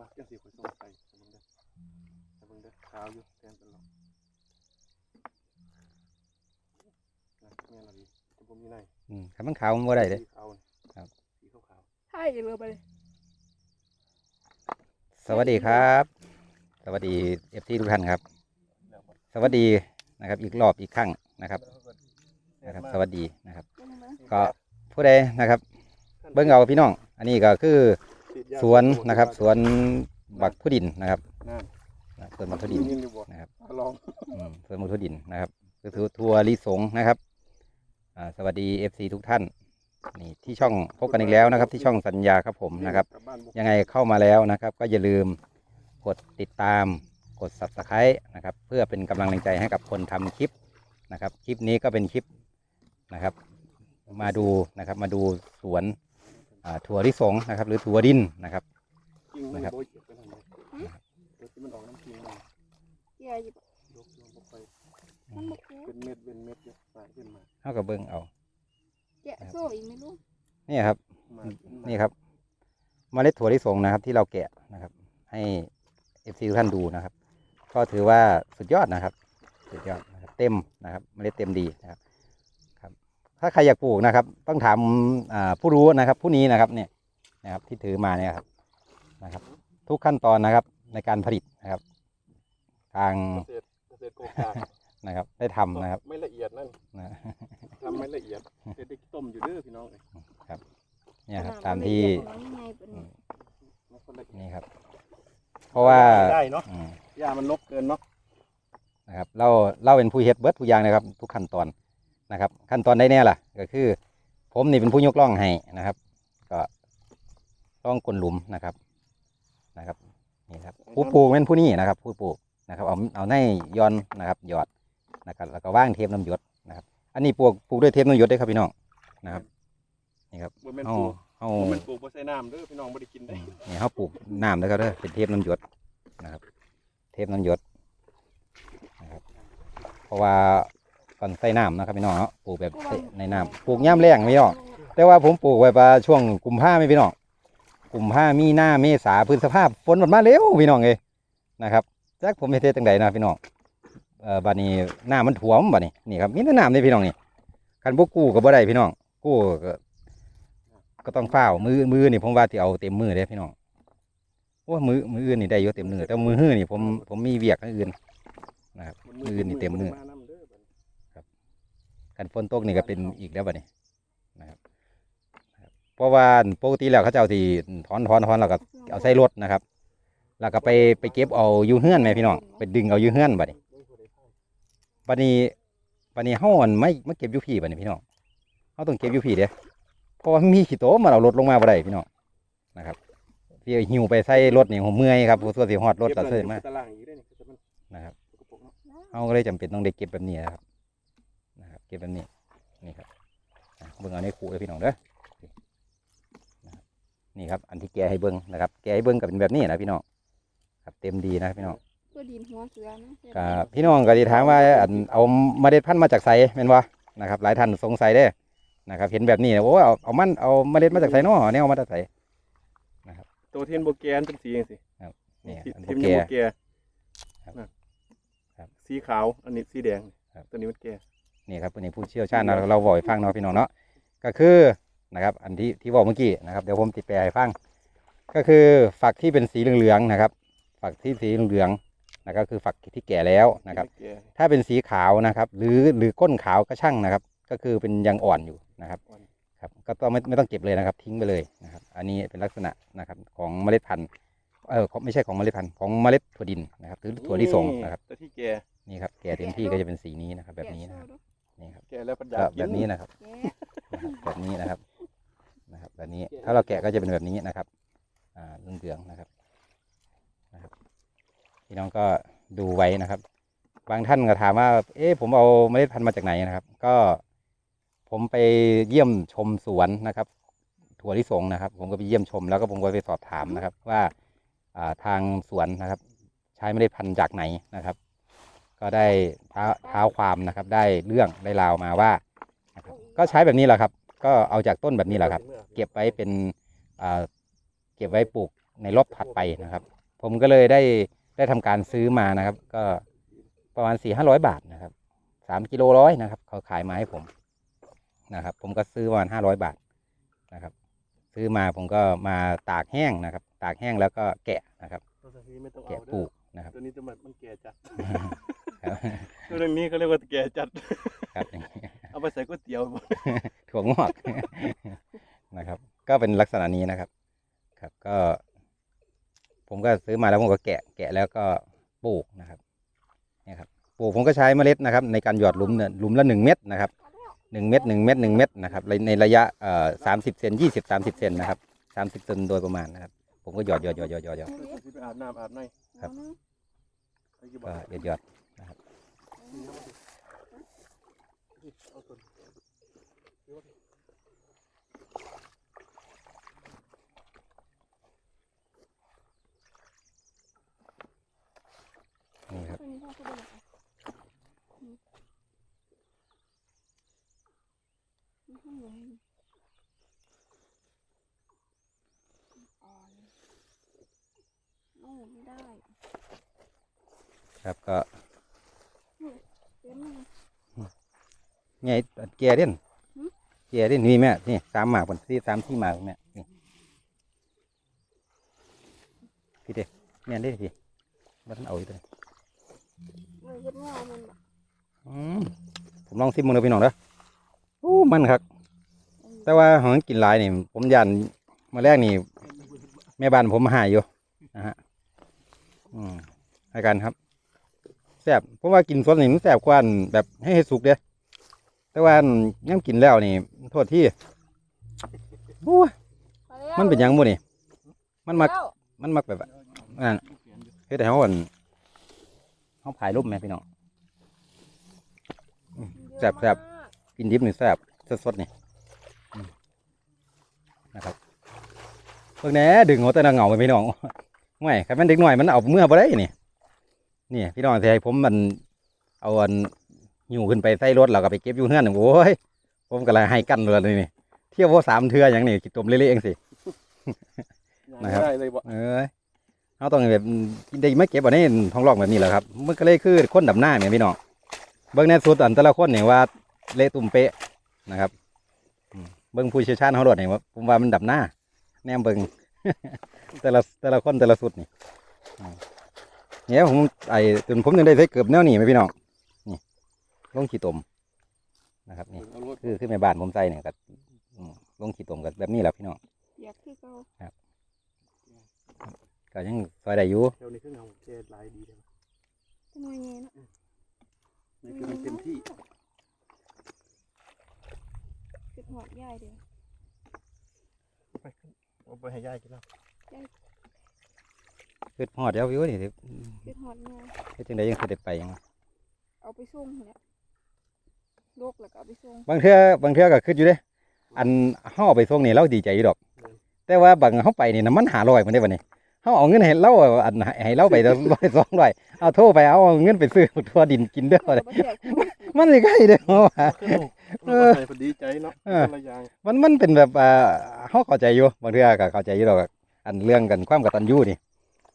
มาจังสิข่อยส่งไปให้เบิ่งเด้อให้เบิ่งเด้อขาวอยู่แทนตลอดนะแม่นอะดีแต่บ่มีในอืมคันมันขาวมันบ่ได้เด้ สีขาวนี่ครับ สีขาวใช่เลยไปเลยสวัสดีครับ สวัสดีเอฟซีทุกท่านครับๆแล้วบ่สวัสดีนะครับ อีกรอบอีกครั้งนะครับแม่นะครับมาสวัสดีนะครับเบิ่งเบิ่งก็ผู้ใดนะครับ เบิ้งเอาพี่น้อง อันนี้ก็คือฉีดยา สวนนะครับ สวนบักพุดินนะครับนั่นนะสวนบักพุดินยินอยู่บ่นะครับลองอืมสวนบักพุดินนะครับก็คือทัวร์ลิสงนะครับอ่าสวัสดีเอฟซีทุกท่านนี่ที่ช่องพบกันอีกแล้วนะครับ ที่ช่องสัญญาครับผมนะครับกลับ้านบ่ยังไงเข้ามาแล้วนะครับ ก็อย่าลืมกดติดตามกด subscribe นะครับ เพื่อเป็นกำลังใจให้กับคนทำคลิปนะครับ คลิปนี้ก็เป็นคลิปนะครับ มาดูนะครับ มาดูสวนอ่า ถั่วลิสงนะครับ หรือถั่วดินนะครับกิ่งมันนะครับบ่เจ็บไปทางไหนเดี๋ยวที่มันออกน้ำกิ่งมาเกี่ยอยู่ยกยกบ่ค่อยมันบ่แก่เป็นเม็ดเป็นเม็ดอยู่สายขึ้นมาเท่ากับเบิ้งเอาแกะโซ่อีกไม่รู้นี่ครับมานี่ครับเมล็ดถั่วลิสงนะครับ ที่เราแกะนะครับ ให้เอฟซีทุกท่านดูนะครับ ก็ถือว่าสุดยอดนะครับ สุดยอดนะครับ เต็มนะครับ เมล็ดเต็มดีนะครับครับ ถ้าใครอยากปลูกนะครับ ต้องถามอ่าผู้รู้นะครับ ผู้นี้นะครับเนี่ยนะครับที่ถือมาเนี่ยครับนะครับ ทุกขั้นตอนนะครับในการผลิตนะครับ ทางเกษตรเกษตรโกกากนะครับ ได้ทำนะครับ ไม่ละเอียดนั่นนะทำไม่ละเอียดเด็ดได้ต้มอยู่เด้อพี่น้องเอ้ยเนี่ยครับขนดตามที่มันยังไงเป็นอืมมันคนละเอียดนี่ครับ เพราะว่าได้เนาะอืมยามันนกเกินเนาะนะครับเราเราเป็นผู้เฮ็ดเบิดทุกอย่างนะครับ ทุกขั้นตอน นะครับ ขั้นตอนได้แน่ล่ะ ก็คือ ผมนี่เป็นผู้ยกล่องให้นะครับ ก็ล่องกลนหลุมนะครับนะครับนี่ครับผู้ปลูกเป็นผู้นี้นะครับ ผู้ปลูกนะครับ เอาเอาในย้อนนะครับหยอดนะครับ แล้วก็ว่างเทปน้ำหยดนะครับ อันนี้ปลูกปลูกด้วยเทปน้ำหยดได้ครับพี่น้องนะครับนี่ครับบ่แม่นเอาปลูกเอาบ่แม่นปลูกบ่ใส่น้ำเด้อพี่น้องบ่ได้กินได้นี่เขาปลูกน้ำนะครับเด้อเป็นเทปน้ำหยดนะครับ เทปน้ำหยดนะครับ เพราะว่า ก่อนใส่น้ำนะครับพี่น้องเนาะปลูกแบบในน้ำปลูกย่ำแรงพี่น้องแต่ว่าผมปลูกไว้ปลาช่วงกุมภาไม่พี่น้องกุมภามีหน้าเมษาพฤษภาพฝนหมันมาเร็วพี่น้องเลยนะครับจักผมเฮ็ดจังใดนะพี่น้องเอ่อบัดนี้น้ามันถ่วมบัดนี้นี่ครับมีแต่น้ำนี่พี่น้องนี่คันบ่กู้ก็บ่ได้พี่น้องกู้ก็ก็ต้องเฝ้ามือมือนี่ผมว่าสิเอาเต็มมือเด้พี่น้องโอ้มือมืออื่นนี่ได้อยู่เต็มมือแต่มือหื้อนี่ผมผมมีเวียกอื่นนะครับมืออื่นี่เต็มมือาน้ำเด้อบัดนี้ กันฝนตกนี่ก็เป็นอีกแล้วบัดนี้นะครับนะครับเพราะว่าปกติแล้วเขาจะเอาที่ถอนถอนถอนแล้วก็เอาใส่รถนะครับ แล้วก็ไปไปเก็บเอาอยู่เฮือนแม่พี่น้องไปดึงเอาอยู่เฮือนบัดนี้บัดนี้บัดนี้เฮาอันไม่ไม่เก็บอยู่พี่บัดนี้พี่น้องเฮาต้องเก็บอยู่พี่เด้เพราะว่ามีขี้โตมันเอารถลงมาบ่ได้พี่น้องนะครับที่เอาหิวไปใส่รถนี่ผมเมื่อยครับผู้ส่วนสิฮอดรถก็เสิร์มาก็บตารางอีกได้อนี่ก็จะมันนะครับสกปรกเนาะเขาก็เลยจำเป็นต้องได้เก็บแบบนี้นะครับนะครับ เก็บแบบนี้นี่ครับอะเบิ้งเอาในขู่เลยพี่น้องเด้อนะครับนี่ครับอันที่แกให้เบิ้งนะครับ แกให้เบิ้งกับเป็นแบบนี้นะพี่น้องครับเต็มดีนะพี่น้องตัวดินหัวเสือนะกับพี่น้องก็ดีถามว่าอันเอาเมล็ดพันธุ์มาจากไสแม่นวะนะครับ หลายท่านสงสัยเด้อนะครับ เห็นแบบนี้นะโอ้เอาเอามันเอาเมล็ดมาจากไสเนาะเนี่ยเอามาจากไสตัวเทียนโบแกนเป็นสีจังซี่นี่ทีอันทีมโบแกยังโบแกครับน่ะครับสีขาวอันนี้สีแดงครับตัวนี้มันแก นี่ครับวันนี้ผู้เชี่ยวชาญเราเราบอกให้ฟังเนาะพี่น้องเนาะก็คือนะครับ อันที่ที่บอกเมื่อกี้นะครับเดี๋ยวผมติดแปลให้ฟังก็คือฝักที่เป็นสีเหลืองๆนะครับ ฝักที่สีเหลืองๆนะครับคือฝักที่แก่แล้วนะครับแกถ้าเป็นสีขาวนะครับ หรือหรือก้นขาวก็ช่างนะครับ ก็คือเป็นยังอ่อนอยู่นะครับครับก็ต้องไม่ไม่ต้องเก็บเลยนะครับ ทิ้งไปเลยนะครับ อันนี้เป็นลักษณะนะครับของเมล็ดพันธุ์เออของไม่ใช่ของเมล็ดพันธุ์ของเมล็ดถั่วดินนะครับหรือถั่วลิสงนะครับตัวที่แกนี่ครับแก่เต็มที่ก็จะเป็นสีนี้นะครับ แบบนี้นะครับ นี่ครับแกแล้วปัญญาก็กิแบบนี้นะครับแกะนะครับแบบนี้นะครับนะครับแบบนี้ถ้าเราแกะก็จะเป็นแบบนี้นะครับ อ่าเหลืองๆนะครับนะครับ พี่น้องก็ดูไว้นะครับ บางท่านก็ถามว่า เอ๊ะผมเอาเมล็ดพันธุ์มาจากไหนนะครับ ก็ผมไปเยี่ยมชมสวนนะครับ ถั่วลิสงนะครับ ผมก็ไปเยี่ยมชม แล้วก็ผมก็ไปสอบถามนะครับ ว่าอ่าทางสวนนะครับ ใช้เมล็ดพันธุ์จากไหนนะครับ ก็ได้เท้าเท้าความนะครับ ได้เรื่องได้ราวมาว่านะครับก็ใช้แบบนี้แหละครับ ก็เอาจากต้นแบบนี้แหละครับ เก็บไว้เป็นอ่าเก็บไว้ปลูกในรอบถัดไปนะครับ ผมก็เลยได้ได้ทำการซื้อมานะครับ ก็ประมาณสี่ห้าร้อยบาทนะครับสามกิโลร้อยนะครับ เขาขายมาให้ผมนะครับ ผมก็ซื้อประมาณห้าร้อยบาทนะครับ ซื้อมาผมก็มาตากแห้งนะครับ ตากแห้งแล้วก็แกะนะครับตัวนี้ไม่ต้องแกะเอาปลูเด้อกนะครับตัวนี้จะมันมันแก่จัดครับตัว เรื่องนี้เขาเรียกว่าแก่จัด ครับอย่างนี้เอาไปใส่ก๋วยเตี๋ยวถั่วงอกนะครับ ก็เป็นลักษณะนี้นะครับ ครับก็ ผมก็ซื้อมาแล้วผมก็แกะแกะแล้วก็ปลูกนะครับเนี่ยครับปลูกผมก็ใช้เมล็ดนะครับ ในการหยอดหลุมเนี่ยหลุมละหนึ่งเม็ดนะครับหนึ่งเม็ดหนึ่งเม็ดหนึ่งเม็ดนะครับในในระยะเอ่อสามสิบเซนยี่สิบสามสิบเซนนะครับสามสิบเซนโดยประมาณนะครับ ผมก็หยอดหยอดหยอดหยอดหยอดหยอดที่ไปอาบน้ำอาบในครับไปกี่ก็บาทหยอดหยอด เอาตัวนี่ครับตัวนี้พ่อเขาบอกนี่ข้างบนอ่อนโอ้ได้ครับก็ เต็มเลย ไงเกียร์เด่นหืมเกียร์เด่นนี่แม่นี่สามหมากบนที่สามที่หมากแม่นี่พี่เด้แม่นเด้พี่ว่าท่านเอาอยู่ตัวนี้เลยเฮ็ดเงามันแบบอืมผมลองซิมมึงเลยพี่น้องเด้อโอ้มันครับ แต่ว่าของกินหลายนี่ผมยันมาแรกนี่ แม่บ้านผมมาหายอยู่นะฮะอืมให้กันครับแซ่บเพราะว่ากินสดนี่มันแซ่บกว่าอันแบบให้เฮ็ดสุกเด้ แต่ว่าย่ำกินแล้วนี่ โทษที่โอ้ยมันเป็นหยังบุนี่ มันมักแล้วมันมักแบบนั่นเฮ็ดแต่เขาอ่อนเขาถ่ายรูปไหมพี่น้องแซ่บแซ่บกินดิบนี่แซ่บสดๆนี่อืมนะครับเพิ่งแหน่ดึงหัวแต่ละเหงาไปพี่น้องไม่ครับมันเด็กหน่อยมันเอาเมื่อบ่ได้นี่นี่พี่น้องสิให้ผมมันเอาอัน หิ้วขึ้นไปใส่รถแล้วก็ไปเก็บอยู่เฮือนนี่โอ้ยผมก็เลยให้กันเลยนี่เที่ยวว่าสามเทืออย่างนี้กินต้มเละๆเองสินะครับได้เลยบ่เอ้ยเขาต้องแบบกินได้ไม่เก็บอันนี้ท้องร่องแบบนี้แหละครับมันก็เลยคือคนดำหน้าเนี่ยพี่น้องเบิ้งในสุดอันแต่ละคนเนี่ยว่าเละตุ่มเป๊ะนะครับอืมเบิ้งผู้เชี่ยวชาญเขาโดดเนี่ยว่าผมว่ามันดับหน้า แนมเบิ้งแต่ละแต่ละคนแต่ละสุดนี่อืมเนี่ยผมไอ้จนผมยังได้ใส่เกือบแนวนี่ไหมพี่น้องนี่ ลงขี้ตมนะครับนี่เอารถคือคือแม่บ้านผมใส่เนี่ยก็อืมลงขี้ตมกับแบบนี้แหละพี่น้องอยากคือเก่าก็ยังซอยได้อยู่เดี๋ยวนี้คือเงาแก่หลายดีเลยเป็นไงเนาะนี่คือมันเต็มที่คือหอดใหญ่เดียวไปขึ้นเอาไปให้ยายกินแล้วคือหอดเดียววิวนี่สิคือหอดเงาเฮ็ดจังไดยังเคยได้ไปยังเอาไปส่งเนี่ยโลกแล้วก็เอาไปส่งบางเทื่อบางเทื่อก็คิดอยู่เด้ อันเฮาเอาไปส่งนี่เราดีใจอยู่ดอก แต่ว่าบางเฮาไปนี่น้ำมันหาร้อยมันได้บ่นี่เฮาเอาเงินให้เราอันให้เราไปร้อยสองร้อยเอาโทรไปเอาเงินไปซื้อทั่วดินกินเด้อเอาไปแจกคนมันสิใกล้เด้อเฮาว่าขึ้นลูกเออใส่พอดีใจเนาะเออ คนละอย่างมันมันเป็นแบบอ่าเฮาเข้าใจอยู่บางเทื่อก็เข้าใจอยู่ดอกอันเรื่องกันความกตัญญูนี่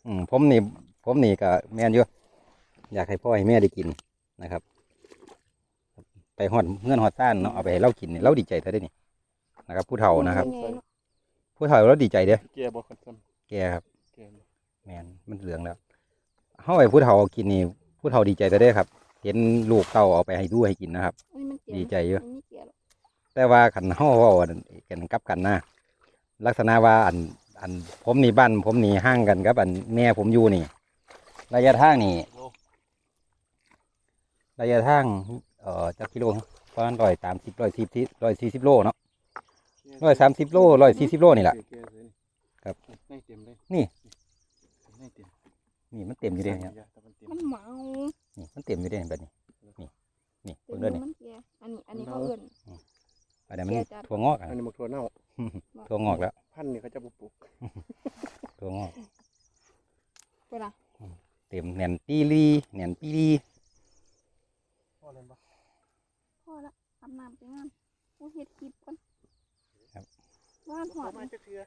อืมผมนี่ผมนี่ก็แม่นอยู่อยากให้พ่อให้แม่ได้กินนะครับ ไปฮอดเงินฮอดซ่านเนาะเอาไปให้เรากินนี่เราดีใจเท่าได้นี่นะครับ ผู้เฒ่านะครับเป็นไงเนาะผู้เฒ่าเราดีใจเด้อแก่บ่คนซ้แกครับำแก่บ่แมนมันเหลืองแล้วเฮาไอ้ผู้เฒ่ากินนี่ผู้เฒ่าดีใจแต่ได้อครับ เห็นลูกเต้าเอาไปให้ดูให้กินนะครับอันนี้มันเกลียดีใจอยู่ มันไม่เกลียดหรอกแต่ว่าขันเฮาเว้ากันกันกลับกันนะลักษณะว่าอันอันผมนี่บ้าน ผมนี่ห่างกันกับ อันแม่ผมอยู่นี่ ระยะทางนี่โอ้ระยะทาง เอ่อจักกิโลประมาณร้อยสามสิบร้อยสี่สิบร้อยสี่สิบโลเนาะร้อยสามสิบโลร้อยสี่สิบโลนี่แหละแก่ๆเลยครับให้เต็มเลยนี่ให้เต็มนี่มันเต็มอยู่เด้เนี่ยแต่มันเต็มมันเมานี่มันเต็มอยู่เด้แบบนี้นี่นี่เต็เพิ่มงเด้อนี่มันเกลียดอันนี้อันนี้เขาเอื่นอันนี้มันแก่จัดถั่วงอกอะอันนี้หมกถั่วเน่าถั่วงอกแล้วพันธุ์นี่เขาจะปลูกถั่วงอกไปละเต็มแหนนปีรีแหนนปีรี พ่อเล่นปะ พ อละอาบน้ำไปงานโอ้เฮ็ดคลิปก่อนว่านหอดมาจะเทือ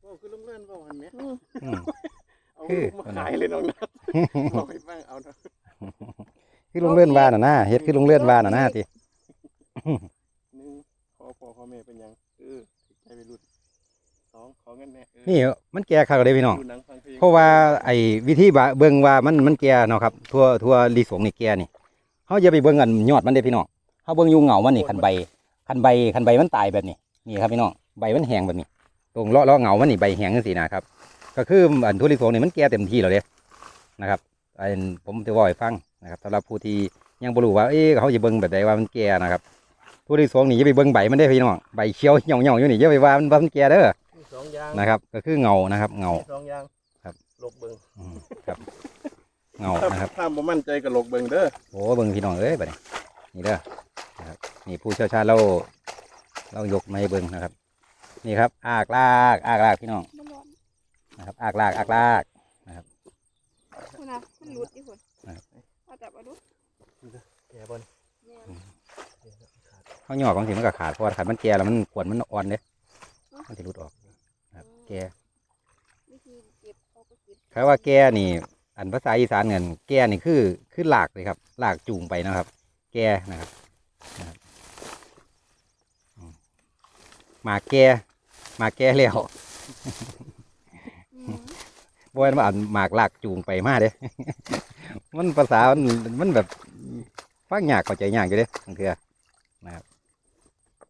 โอ้คือลุงเลื่อนว่าวันเนี้ยอืมอืม เอาคือ ลูกมาขายเลยน้องนัดบอกให้ฟังเอาเนาะคือลุงเลื่อนว่าน่ะนะเฮ็ดคือลุงเลื่อนว่าน่ะนะติหนึ่งขอพ่อขอแม่เป็นหยังเออใจไปรุ่นสองขอเงินแน่เออนี่มันแก่คักเลยพี่น้อง ดูหนังฟังเพลงเพราะว่าไอ้วิธีบะเบิ่งว่ามันมันแก่เนาะครับทั่วทั่วลีสงนี่แก่นี่เฮาอย่าไปเบิ่งอันยอดมันเด้พี่น้อง เฮาเบิ่งอยู่เหงามันนี่คันใบคันใบคันใบมันตายแบบนี้นี่ครับพี่น้องใบมันแห้งแบบนี้ตรงเลาะเลาะเหงามันนี่ใบแห้งจังซี่นะครับ ก็คืออันทั่วลีสงนี่มันแก่เต็มที่แล้วเด้นะครับอันผมจะบอกให้ฟังนะครับสำหรับผู้ที่ยังบ่รู้ว่าเอ๊ะเขาจะเบิ่งแบบใดว่ามันแก่นะครับทั่วลีสงนี่อย่าไปเบิ่งใบมันเด้อพี่น้องใบเขียวเหี่ยวๆอยู่นี่อย่าไปว่ามันว่ามันแก่เด้อมีสองอย่างนะครับ ก็คือเงานะครับ เงามีสองอย่างครับลกเบิงอืมครับเงานะครับถ้าบ่มั่นใจก็ลกเบิงเด้อโอ้เบิ่งพี่น้องเอ้ยบัดนี้ นี่เด้อนะครับนี่ผู้เชี่ยวชาญเราเรายกมาให้เบิ่งนะครับ นี่ครับ อากลากอากลากพี่น้องมันร้อนนะครับ อากลากอากลากคุณนะมันหลุดดิคุณครับเอาจับมาดูแกบอลแม่นเขาหยอกบางทีมันก็ขาดเพราะว่าขาดมันแก่แล้วมันขวดมันอ่อนเด้มันจะรุดออกนะครับแก่วิธีเก็บเขาก็เก็บคำว่าแก่นี่ อันภาษาอีสานเงินแก่นี่คือคือหลากเลยครับหลากจูงไปนะครับ แก่นะครับนะครับอืมหมากแก่หมากแก่แล้วอืมบ่ว่าอันหมากลากจูงไปมาเด้ มันภาษา มันมันแบบฟังยากเข้าใจยากอยู่เด้บางเทื่อ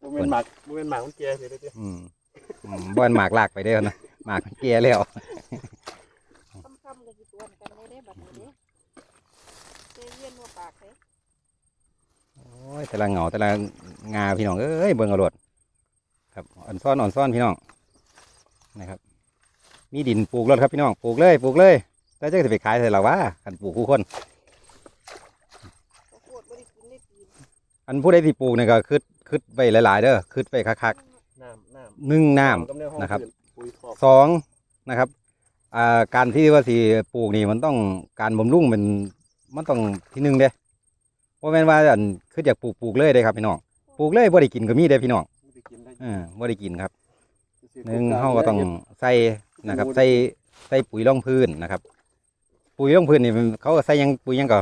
บ่เป็นหมากบ่เป็นหมากมันแกเสียเด้ออืมอืมบ่ว่าหมากลากไปเด้อนะหมากมันแก่แล้ว ค่ำๆกับกี่ตัวกันได้ได้บัดนี้เด้เจเวียนว่าปากเลย โอ้ ยแต่ละเหงาแต่ละงาพี่น้องเอ้ยเบิ่งเอาโลดครับอ่อนซ่อนอ่อนซ่อนพี่น้องนะครับ มีดินปลูกรถครับพี่น้องปลูกเลยปลูกเลยแล้วจะไปขายใส่เราวะกันปลูกคู่คนก็โคตรบ่ได้กินได้ปีนอันผู้ใดที่ปลูกเนี่ยก็คืดคืดไปหลายๆเด้อคืดไปคักน้ำน้ๆหนึ่งำน้ำกำเนิดห้องนะครับพื้ปุ๋ยขอบสองนะครับอ่าการที่ว่าสิปลูกนี่มันต้องการบำรุงเป็นมันต้องที่หนึ่งเด้ เพราะแม่นว่าอันคืออยากปลูกปลูกเลยเด้ครับพี่น้องปลูกเลยบ่ได้กินก็มีเด้พี่น้องไม่ได้กินได้เออบ่ได้กินครับซื้อหนึ่งปลูเฮาก็ต้องได้ใส่นะครับ ใส่ใส่ปุ๋ยรองพื้นนะครับ ปุ๋ยรองพื้นนี่มันเขาก็ใส่หยังปุ๋ยหยังก่อน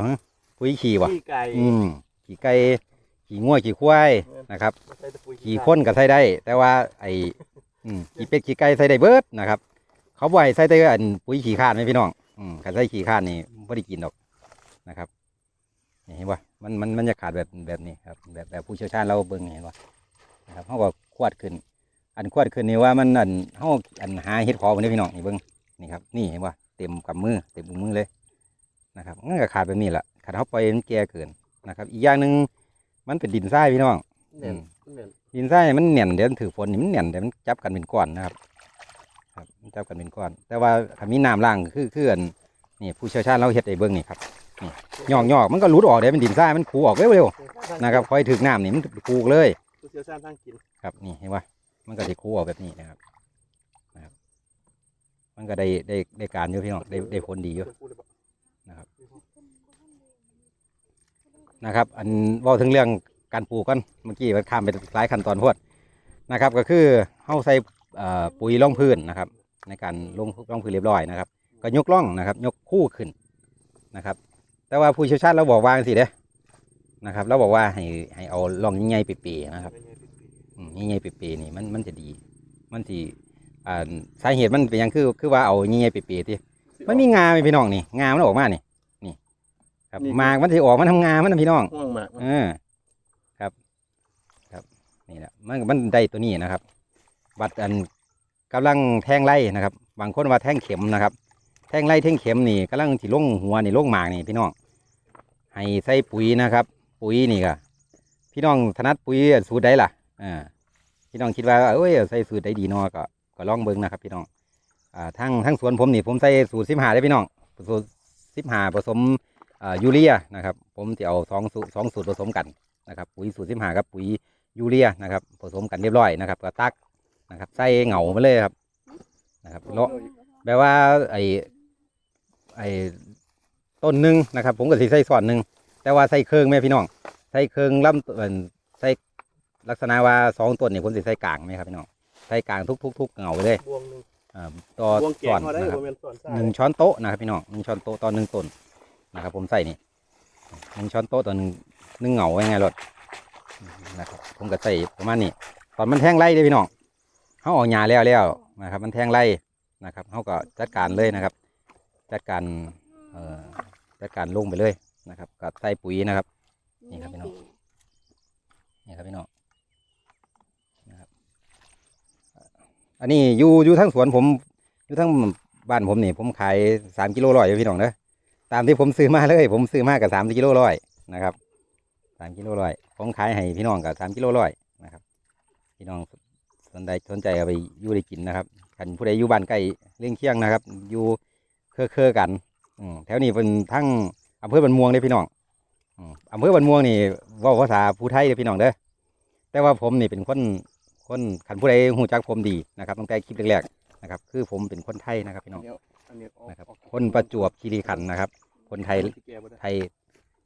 ปุ๋ยขี้วะขี้ไก่อืมขี้ไก่ขี้งัวขี้ควายนะครับใส่แต่ปุ๋ยขี่ข้นก็ใส่ได้ แต่ว่า ไอ้อืมขี่เป็ดขี่ไก่ใส่ได้เบิดนะครับ เขาบ่ให้ใส่แต่อันปุ๋ยขี้ข้านไหมพี่น้องอืมการใส่ขี้ข้านนี่ไม่ได้กินหรอกนะครับนี่ เห็นป่มันมันมันจะขาดแบบแบบนี้ครับแบบแบบผู้เชี่ยวชาญเราเบิ่งเห็นป่นะครับเขาก็ควดขึ้น อันควดขึ้นนี่ว่ามันอันเขาอันหาเห็ดขอพวกนี้พี่น้องนี่เบิ่งนี่ครับนี่เห็นป่เต็มกับมือเต็มอุ้งมือเลยนะครับมันก็ขาดแบบนี้แหละขาดเขาปล่อยมันแก่เกินนะครับ อีกอย่างหนึ่งมันเป็นดินทรายพี่น้องเน่นเน่นดินทรายมันแน่นเดี๋ยวมันถือฝนนี่มันแน่นเดี๋ยวมันจับกันเป็นก้อนนะครับ ครับมันจับกันเป็นก้อน แต่ว่าถ้ามีน้ำล่างคือคืออันนี่ผู้เชี่ยวชาญเราเฮ็ดไอ้เบิ้งนี่ครับนี่ หยอกหยอกมันก็หลุดออกเดี๋ยวเป็นดินทรายมันขูออกเร็วๆนะครับคอยถึกน้ำนี่มันขูเลยเชี่ยวชาญทางกินครับนี่เห็นว่ามันก็จะขูออกแบบนี้นะครับนะครับ มันก็ได้ได้ได้การอยู่พี่น้องได้ได้ผลดีอยู่พูดเลยบนะครับ อันว่าถึงเรื่องการปลูกกันเมื่อกี้มันข้ามไปหลายขั้นตอนพวดนะครับ ก็คือเฮาใส่ปุ๋ยร่องพื้นนะครับ ในการลงร่องพื้นเรียบร้อยนะครับ ก็ยกร่องนะครับ ยกคู่ขึ้นนะครับ แต่ว่าผู้เชี่ยวชาญเราบอกว่าสิเด้นะครับเราบอกว่าให้ให้เอาร่องใหญ่ๆเปียๆนะครับไม่ใช่ปิดปีอืมใหญ่ๆเปียๆนี่มันมันจะดี มันสิอ่าสาเหตุมันเป็นหยังคือคือว่าเอาใหญ่ๆเปียๆที่มันมีงาไหมพี่น้องนี่งามันออกมานี่นี่ ครับหมากมันสิออกมันทำงามันนะพี่น้องห่วงหมากเออครับ ครับนี่แหละมันมันได้ตัวนี้นะครับ บัดอันกำลังแทงไล่นะครับ บางคนว่าแทงเข็มนะครับ แทงไล่แทงเข็มนี่กำลังสิลงหัวนี่ลงหมากนี่พี่น้อง ให้ใส่ปุ๋ยนะครับ ปุ๋ยนี่ก็พี่น้องถนัดปุ๋ยสูตรใดล่ะอ่าพี่น้องคิดว่าเอ้ยใส่สูตรใดดีนอก็ก็ลองเบิ่งนะครับ พี่น้องอ่าทั้งทั้งสวนผมนี่ผมใส่สูตรสิบหาได้พี่น้องสูตรสิบหาผสมอ่ายูเรียนะครับ ผมจะเอาสองสูสองสูตรผสมกันนะครับ ปุ๋ยสูตรสิบหากับปุ๋ยยูเรียนะครับ ผสมกันเรียบร้อยนะครับก็ตักนะครับใส่เหงามาเลยครับนะครับเลาะแปลว่าไอไอ ต้นหนึ่งนะครับ ผมก็สิใส่ส่วนหนึ่งแต่ว่าใส่เครื่องแม่พี่น้อง ใส่เครื่องลำเอิ่นใส่ลักษณะว่าสองต้นนี่ผมสิใส่กลางไหมครับพี่น้องใส่กลางทุกๆทุกเหงาไปเลยบวงหนึ่งอ่าต่อวงแกส่องนเขาได้นะครับบ่แม่นสอนซ่าหนึ่งช้อนโต๊ะนะครับพี่น้องหนึ่งช้อนโต๊ะต่อหนึ่งต้นนะครับ ผมใส่นี่หนึ่งช้อนโต๊ะต่อหนึ่งหนึ่งเหงาไว้ไงรถนะครับผมก็ใส่ประมาณนี้ ตอนมันแทงไล่เด้อพี่น้องเขาเออกหญ้าแล้วแล้วนะครับ มันแทงไล่นะครับเขาก็จัดการเลยนะครับ จัดการเอ่อ จัดการลงไปเลยนะครับก็ใส่ปุ๋ยนะครับ นี่ครับพี่น้องนี่ครับพี่น้องนะครับ อันนี้อยู่อยู่ทั้งสวนผมอยู่ทั้งบ้านผมนี่ผมขายสามกิโลร้อยพี่น้องเด้อตามที่ผมซื้อมาเลย ผมซื้อมากับสามกิโลร้อยนะครับสามกิโลร้อยผมขายให้พี่น้องกับสามกิโลร้อยนะครับ พี่น้องสนใจสนใจเอาไปอยู่ได้กินนะครับกันผู้ใดอยู่บ้านใกล้เลี้ยงเคียงนะครับ อยู่เครือเครือกัน อืมแถวนี้เป็นทั้งอำเภอบันม่วงเด้อพี่น้องอืมอำเภอบันม่วงนี่เว่าภาษาผู้ไทยเด้อพี่น้องเด้อแต่ว่าผมนี่เป็นคนคนขันผู้ใดหูจักผมดีนะครับตั้งแต่คลิปแรกๆนะครับ คือผมเป็นคนไทยนะครับพี่น้องอันนี้อันนี้ออกนะครับออกคนประจวบคีรีขันธ์นะครับ คนไทยที่แก้บ่ได้ไทย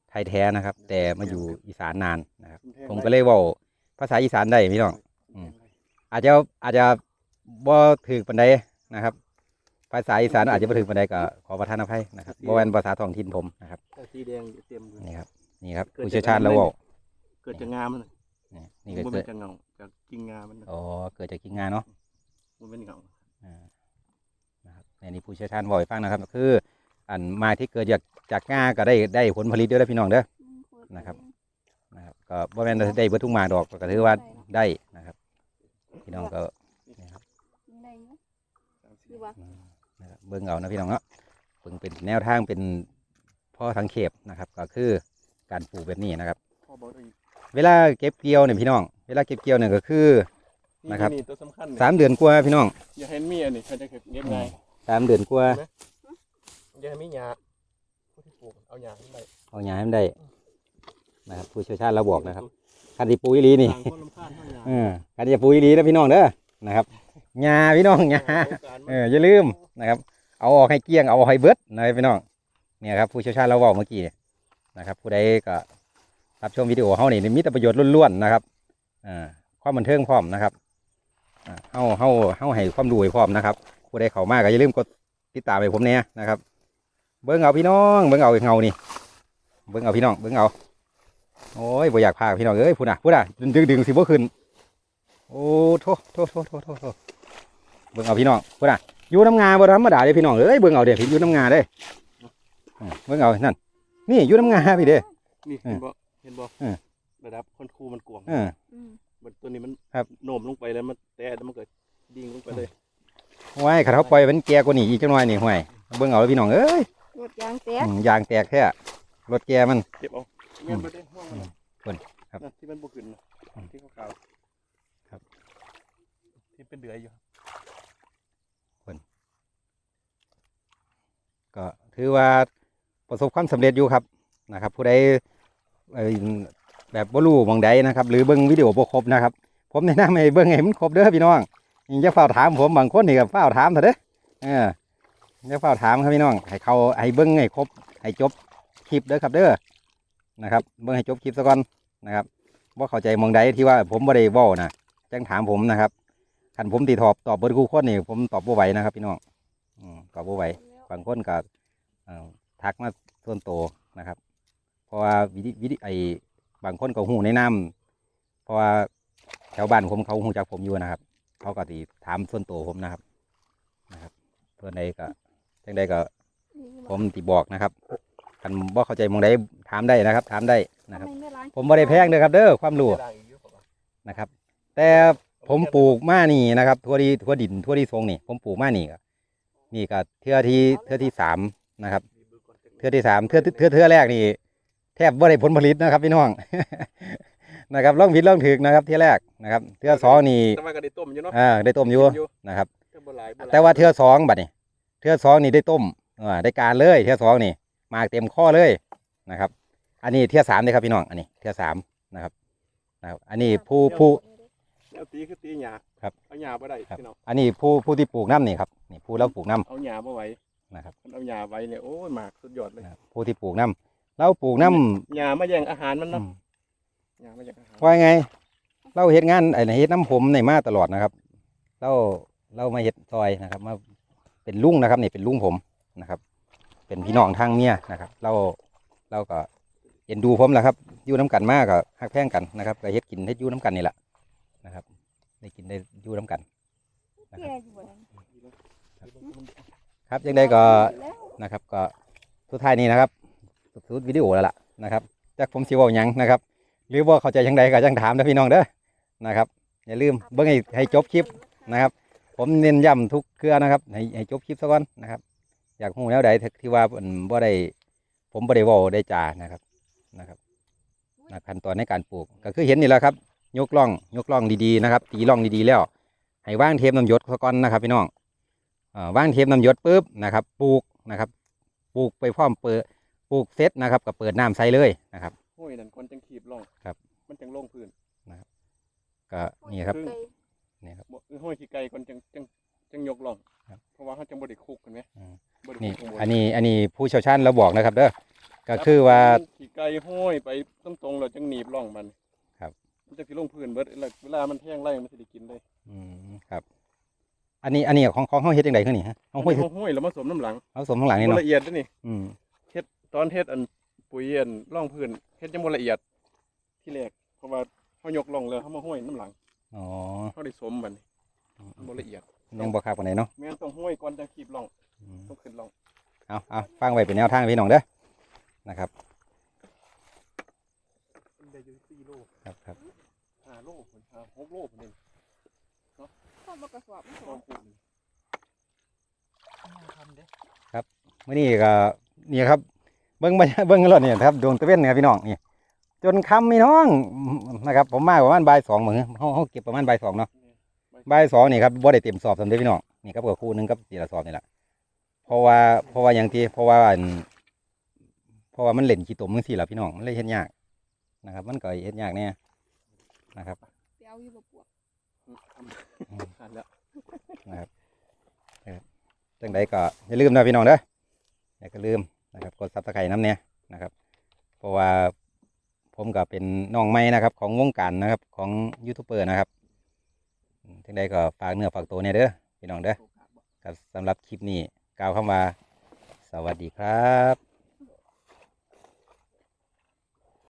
ไทยแท้นะครับ แต่มาอยู่อีสานนานนะครับนแทงผมก็เลยเว่าภาษาอีสานได้พี่น้องอืมอาจจะอาจจะบ่ถือปันใดนะครับ ภาษาอีสานอาจจะบ่ถือปันใดก็ขอประทานอภัยนะครับบ่เป็นภาษาท้องถิ่นผมนะครับแต่สีแดงเต็มเลยนี่ครับนี่ครับผู้เชี่ยวชาญเราเว่าเกิดจากงามันนี่นี่มันก็บ่เกิเป็ดนจากเงาจากกิ่งงามันน่ะอ๋อเกิดจากกิ่งงานเนาะมันเป็นเงาอ่านะครับในนี้ผู้เชี่ยวชาญบอกให้ฟังนะครับ คือ อันไมาที่เกิดจากจากงาก็ได้ได้ผลผลิตด้วยนะพี่น้องเด้อนะครับนะครับก็บ่แม่นว่าได้เบิดทุกหมากดอกก็ถือว่าได้นะครับ พี่น้องก็นี่ครับได้อยู่สามคืสี่อว่าอืมนะครับ เบิ่งเอานะพี่น้องเนาะเบิ่งเป็นแนวทางเป็นพ่อสังเขปนะครับ ก็คือการปลูกแบบนี้นะครับพ่อบอกอีกเวลาเก็บเกี่ยวเนี่ยพี่น้อง เวลาเก็บเกี่ยวเนี่ยก็คือนะครับนี่ตัวสำคัญเนี่ยสามเดือนกว่าพี่น้องอย่าให้มีอันนี้เขาจะเก็บเก็บไงสามเดือนกว่าอย่าให้มีหญ้าผู้ที่ปลูกเอาหญ้าขึ้นไปเอาหญ้าให้มันได้นะครับผู้เชี่ยวชาญเราบอกนะครับคันที่ปุ๋ยลีนี่ต่างคนลำคาญเท่าหญ้าเออคันที่ปุ๋ยลีนะพี่น้องเด้อนะครับหญ้าพี่น้องหญ้าเอออย่าลืมนะครับ เอาออกให้เกลี้ยงเอาออกให้เบิดนะพี่น้องเนี่ยครับผู้เชี่ยวชาญเราบอกเมื่อกี้นะครับ ผู้ใดก็รับชมวิดีโอเฮานี่มีแต่ประโยชน์ล้วนๆนะครับอ่าความบันเทิงพร้อมนะครับอ่าเฮาเฮาเฮาให้ความรู้ให้พร้อมนะครับ ผู้ใดเข้ามาก็อย่าลืมกดติดตามให้ผมเนี่ยนะครับ เบิ้งเอาพี่น้อง เบิ้งเอาเงานี่ เบิ้งเอาพี่น้อง เบิ้งเอา โอ้ยบ่อยากพาพี่น้องเอ้ยพูดน่ะพูดน่ะดึงดึงสิบ่ขึ้น โอ้โทษโทษโทษโทษโทษเบิ้งเอาพี่น้องพูดน่ะ อยู่น้ำงาบ่ธรรมดาเลยพี่น้องเอ้ยเบิ่งเอาเด้พี่อยู่น้ำงาเด้อืมเบิ่งเอานั่นนี่อยู่น้ำงาพี่เด้นี่เห็นบ่เห็นบ่เออระดับคนครูมันกวางเอออืมมันตัวนี้มันครับโน้มลงไปแล้วมันแตะแล้วมันก็ดิ่งลงไปเลยไว้ขันเขาปล่อยเป็นแก่กว่านี้อีกจังหน่อยนี่ห่วยเบิ่งเอาพี่น้องเอ้ยรถยางแตกอืมยางแตกแท้รถแกมันเก็บเอาเงี้ยบ่ได้ห้องมันอืมครับนั่นที่มันบ่ขึ้นน่ะอืมที่ขาวๆครับที่เป็นเดือยอยู่ ก็ถือว่าประสบความสำเร็จอยู่ครับนะครับ ผู้ใดแบบบ่รู้หมองใดนะครับ หรือเบิ่งวิดีโอบ่ครบนะครับ ผมแนะนำให้เบิ่งให้มันครบเด้อพี่น้องอย่าเฝ้าถามผมบางคนนี่ก็เฝ้าถามเถอะเด้อเอออย่าเฝ้าถามครับพี่น้อง ให้เขาให้เบิ่งให้ครบให้จบคลิปเด้อครับเด้อนะครับ เบิ่งให้จบคลิปซะก่อนนะครับว่าเข้าใจมองใดที่ว่าผมบ่ได้ว้านะจังถามผมนะครับคันผมติตอบตอบเบิดคู่คนนี่ผมตอบบ่ไหวนะครับ พี่น้องอืมตอบบ่ไหว บางคนก็เอ่อทักมาส่วนตัวนะครับ เพราะว่าวิธีวิธีไอบางคนก็หูในน้ำเพราะว่าแถวบ้านผมเขาหูจักผมอยู่นะครับ เขาก็ตีถามส่วนตัวผมนะครับนะครับส่วนใดก็จังใดก็ ผมตีบอกนะครับคันบ่เข้าใจหมองใดถามได้นะครับ ถามได้นะครับทำไมไม่ล้างผมบ่ได้แพงเด้อครับ เด้อความรู้เสียดายอีกอยู่ผมว่านะครับ แต่ผมปลูกมานี่นะครับ ทั่วดีทั่วดินทั่วดีทรงนี่ ผมปลูกมานี่ก็ นี่ก็เทื่อที่เทื่อที่สามนะครับมีเบอร์ก่อนจังเทือที่สามเทือเทือเทือแรกนี่แทบว่าได้ผลผลิตนะครับพี่น้องนะครับล่องผิดล่องถึกนะครับเทือแรกนะครับ เทือสองนี่แต่ว่าก็ได้ต้มอยู่เนาะอ่าได้ต้มอยู่อยู่นะครับแต่บ่หลายบ่หลยแต่ว่าเทือสองบัดนี่เทือสองนี่ได้ต้มอ่าได้การเลยเทือสองนี่ มากเต็มข้อเลยนะครับ อันนี้เทือสามเลยครับพี่น้องอันนี้ เทือสามนะครับนะครับ อันนี้ผู้ผู้ เอาตีคือตีหญ้าครับ เอาหญ้าบ่ได้ครับ พี่น้องอันนี้ผู้ผู้ที่ปลูกน้ำนี่ครับนี่ผู้เราปลูกน้เอาหญ้าบ่ไหวำนะครับมันเอาหญ้าไว้เนี่ยโอ้ยหมากสุดยอดเลยนะครับผู้ที่ปลูกน้ำเราปลูกน้ำหญ้ามาแย่งอาหารมันอืเนาะมหญ้ามาแย่งอาหารว่าไง เราเฮ็ดงานไอ้เฮ็ดน้ำผมในมาตลอดนะครับ เราเรามาเฮ็ดซอยนะครับ มาเป็นลุงนะครับนี่เป็นลุงผมนะครับ เป็นพี่น้องทางเมียนะครับ เราเราก็เอ็นดูผมแหละครับอยู่น้กันมากก็ฮักแพงกันนะครับก็เฮ็ดกินเฮ็ดอยู่น้กันนี่แหละ นะครับ ได้กินได้อยู่น้กันแก่อยู่บ่นั้นครับยังไงก็แล้วนะครับก็สุดท้ายนี้นะครับสุดวิดีโอแล้วล่ะนะครับจากผมสิเว้าหยังนะครับ หรือว่าเข้าใจยังไงก็ยังถามนะพี่น้องเด้อนะครับ อย่าลืมเบิ่งให้ให้จบคลิปนะครับ ผมเน้นย้ำทุกเครือนะครับให้ให้จบคลิปซะก่อนนะครับ อยากรู้แนวใดที่ว่าผมบ่ได้ผมบ่ได้เว้าได้จานะครับนะครับนะขั้นตอนในการปลูกก็คือเห็นนี่แหละครับ ยกล่องยกล่องดีๆนะครับ ตีล่องดีๆแล้วให้ว่างเทปน้ำหยศซะก่อนนะครับพี่น้องอ่าว่างเทปน้ำหยศปุ๊บนะครับปลูกนะครับปลูกไปพร้อมเปิดปลูกเสร็จนะครับก็เปิดน้ำใส่เลยนะครับห้วยนั่นคนจังขีบลงครับ มันจังลงพื้นก็นี่ครับไก่นี่ครับบ่เออห้วยขี้ไก่คนจังจังจังยกลงครับเพราะว่าเขาจังบ่ได้คุกกันไหมอืมบ่ได้นี่คุกข้างบนอันนี้อันนี้ผู้เชี่ยวชาญเราบอกนะครับเด้อก็คือว่าขี่ไก่ห้อยไปตรงตรงๆเราจังหนีบร่องมันครับ มันจะสิลงพื้นเบิดแล้วเวลามันแท่งไล่มันสิได้กินเลยอืมครับ อันนี้อันนี้ของของเขาเฮ็ดยังไงขึ้นนี่ฮะของห้วยเฮาห้อยแล้วมาสวมน้ำหลังเขาสวมข้างหลังนี่บ่เนาะละเอียดเด้อนี่อืมตอนเฮ็ดอันปุ๋ยอันร่องพื้นเฮ็ดจังบ่ละเอียดที่แรกเพราะว่าเฮายกร่องแล้วเฮามาห้อยน้ำหลังอ๋อเฮาได้สวมมันมันบ่ละเอียดยังบ่คักปานใดเนาะแม่นต้องห้อยก่อนจังขีบร่องอืมต้องขึ้นร่อง เอาเอาฟังไว้เป็นแนวทางพี่น้องเด้อนะครับได้อยู่4โลครับครับ5 โลพุ่น5 6โลพุ่นเองข้าวมากระสอบมันสตอองนปลูกนี่มื้อนี้ก็นี่ครับ เบิ่งบรรยาเบิ่งกันแล้วเนี่ยครับดวงตะเวนเนี่ยพี่น้องนี่จนค่ำพี่น้องนะครับ ผมมาประมาณบ่ายสองมื้อเฮาเฮาเก็บประมาณบ่ายสองเนาะบ่ายสองนี่ครับบ่ได้เต็มสอบสำเร็จพี่น้องนี่ครับกับครูหนึงกับสี่ละสอบนี่แหละเพราะว่าเพราะว่าอย่างที่เพราะว่าอันเพราะว่ามันเล่นขี้ตมจังซี่ล่ะพี่น้องมันเลยเฮ็ดยากนะครับ มันก็เฮ็ดยากแน่ นะครับไปเอาอยู่บ่ปวกอืมผ่านแล้วนะครับนะครับจังใดก็อย่าลืมนะพี่น้องเด้ออย่าก็ลืมนะครับกดซับสไครต์น้ำเนี่ยนะครับ เพราะว่าผมก็เป็นน้องใหม่นะครับ ของวงการนะครับของยูทูบเบอร์นะครับอืมจังใดก็ฝากเนื้อฝากตัวเนี่ยเด้อพี่น้องเด้อครับสำหรับคลิปนี้กล่าวคำว่า สวัสดีครับ